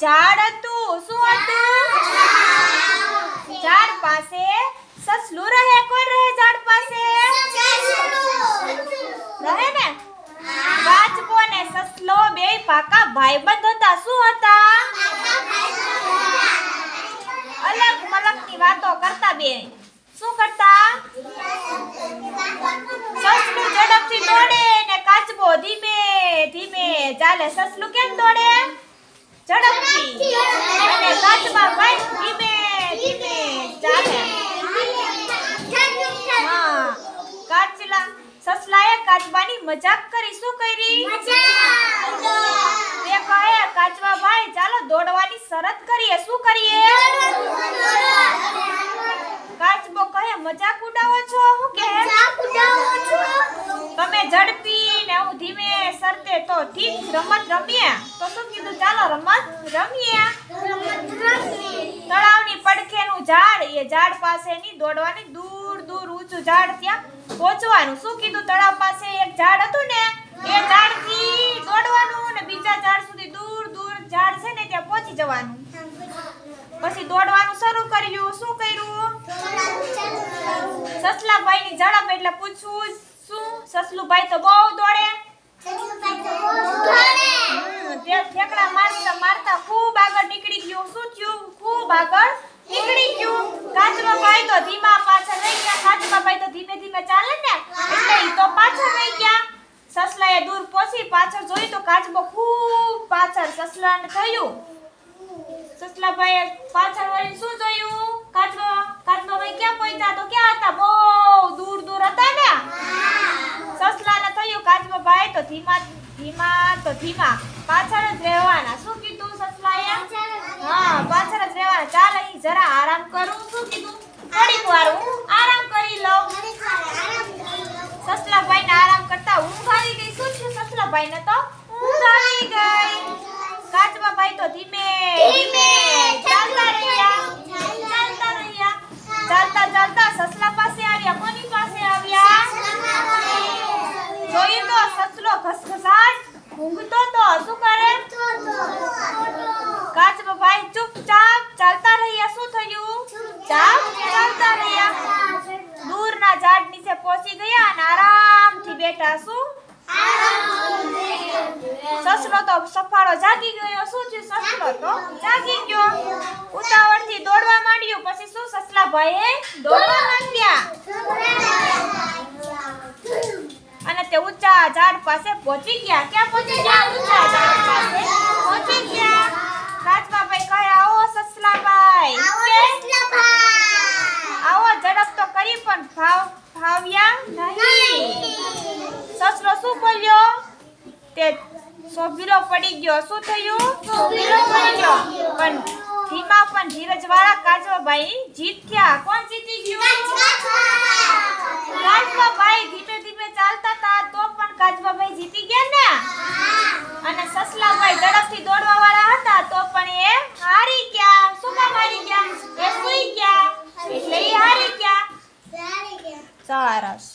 ઝાડ હતું શું હતું? ઝાડ પાસે સસલું રહે, કોણ રહે ઝાડ પાસે? રહે ને? કાચબો ને સસલો બે પાકા ભાઈબંધ હતા, શું હતા? અલગ મલકની વાતો કરતા બે. શું કરતા? સસલું ઝડપથી દોડે ને કાચબો ધીમે ધીમે. ચાલે સસલું કેમ દોડે ઝડપથી અને કાચબા ભાઈ ધીમે ધીમે ચાલે હા કાચલા સસલાએ કાચબાની મજાક કરી શું કરી? તે કહે કાચવા ભાઈ ચાલો દોડવાની શરત કરીએ. શું કરીએ? કાચબો કહે મજાક ઉડાવો છો? હું કે તમે ઝડપી ને હું ધીમે સરતે તો ઠીક રમત રમીએ. તો શું કીધું? ચાલો રમત રમીએ. તળાવની પડખેનું ઝાડ એ ઝાડ પાસેની દોડવાની દૂર દૂર ઊંચું ઝાડ ત્યાં પહોંચવાનું. શું કીધું? તળાવ પાસે ઝાડ હતું ને, એ ઝાડથી દોડવાનું ને બીજા ઝાડ સુધી દૂર દૂર ઝાડ છે ને, ત્યાં પહોંચી જવાનું. પછી દોડવાનું શરૂ કર્યું. શું કર્યું? સસલાભાઈની ઝડપ એટલે પૂછવું શું? સસલુભાઈ તો બહુ દોડે. તે ઠેકડા મારતા મારતા ખૂબ આગળ નીકળી ગયું. શું થયું? ખૂબ આગળ નીકળી ગયું કાચબાભાઈ તો ધીમા પાછળ રહી ગયા. કાચબાભાઈ તો ધીમે ધીમે ચાલે ને. એટલે ઈ તો પાછળ રહી ગયા. સસલાએ દૂર પહોંચી પાછળ જોયું તો કાચબો ખૂબ પાછળ સસલાને થયું. સસલાભાઈએ પાછળ વળીને શું જોયું? કાચબો કાચબાભાઈ ક્યાં પહોંચ્યા? તો ક્યાં હતા? બહુ દૂર દૂર હતા ને. સસલાને થયું કાચબાભાઈ તો ધીમા ધીમા, તો ધીમા પાછળ જ રહેવાના. શું કીધું સસલાએ? હા પાછળ જ રહેવાના. ચાલ અહીં જરા આરામ કરું. શું કીધું? થોડીક વાર હું આરામ કરી લઉં. સસલાભાઈને આરામ કરતા ઊંઘ આવી ગઈ. શું છે સસલાભાઈ ને તો? ઊંઘ આવી ગઈ. કાચબાભાઈ તો ધીમે ધીમે ચાલતા રહ્યા. ચાલતા રહ્યા. ચાલતા ચાલતા સસલા પાસે આવ્યા. કોની પાસે આવ્યા? જોયું તો સસલો ઘસઘસાટ. ઊંઘતો તો શું કરે કાચબાભાઈ ચૂપચાપ ચાલતા રહ્યા શું થયું ચાપ ચાલતા રહ્યા દૂરના ઝાડ નીચે પહોંચી ગયા અને આરામથી બેઠા શું સસલો તો સફાળો જાગી ગયો. શું થયું સસલો તો? જાગી ગયો. ઉતાવળથી દોડવા માંડ્યું. પછી શું સસલા ભાઈએ? દોડવા માંડ્યા. અને તે ઊંચા ઝાડ પાસે પહોંચી ગયા. ક્યાં પહોંચી ગયા? ઊંચા ઝાડ પાસે પહોંચી ગયા. કાચબાભાઈ કહે આવો સસલા ભાઈ આવો ઝડપ તો કરી પણ ભાવ ભાવ્યા નહીં સસલો શું બોલ્યો તે સોભીરો પડી ગયો. શું થયું? સોભીરો પડી ગયો. પણ ધીમા પણ ધીરજ વાળા કાચબાભાઈ જીત ગયા કોણ જીતી ગયું? કાચબાભાઈ ધીમે ધીમે ચાલતા હતા તો પણ કાચબાભાઈ જીતી ગયા ને? અને સસલાભાઈ ઝડપથી દોડવા વાળા હતા તો પણ એ હારી ગયા. શું કામ હારી ગયા? એ સુઈ ગયા. એટલે એ હારી ગયા. સરસ.